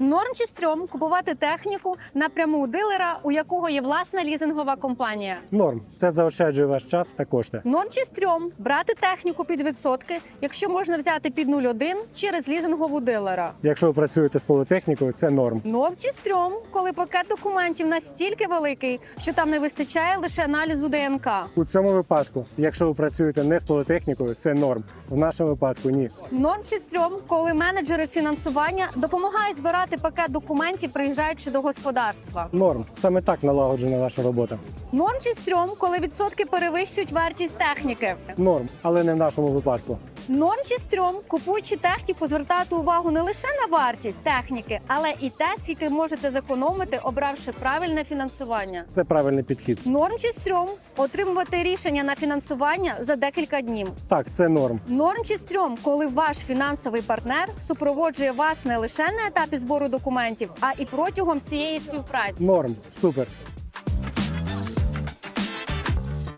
Норм чи стрьом купувати техніку напряму у дилера, у якого є власна лізингова компанія. Норм. Це заощаджує ваш час та кошти. Норм чи стрьом брати техніку під відсотки, якщо можна взяти під 0,1 через лізингову дилера. Якщо ви працюєте з політехнікою, це норм. Норм чи стрьом, коли пакет документів настільки великий, що там не вистачає лише аналізу ДНК. У цьому випадку, якщо ви працюєте не з політехнікою, це норм. В нашому випадку ні. Норм чи стрьом, коли менеджери з фінансування допомагають збирати пакет документів, приїжджаючи до господарства. Норм. Саме так налагоджена наша робота. Норм чи стрьом, коли відсотки перевищують вартість техніки. Норм, але не в нашому випадку. Норм чи стрьом, купуючи техніку, звертати увагу не лише на вартість техніки, але і те, скільки можете зекономити, обравши правильне фінансування. Це правильний підхід. Норм чи стрьом отримувати рішення на фінансування за декілька днів. Так, це норм. Норм чи стрьом, коли ваш фінансовий партнер супроводжує вас не лише на етапі збору документів, а і протягом всієї співпраці. Норм. Супер.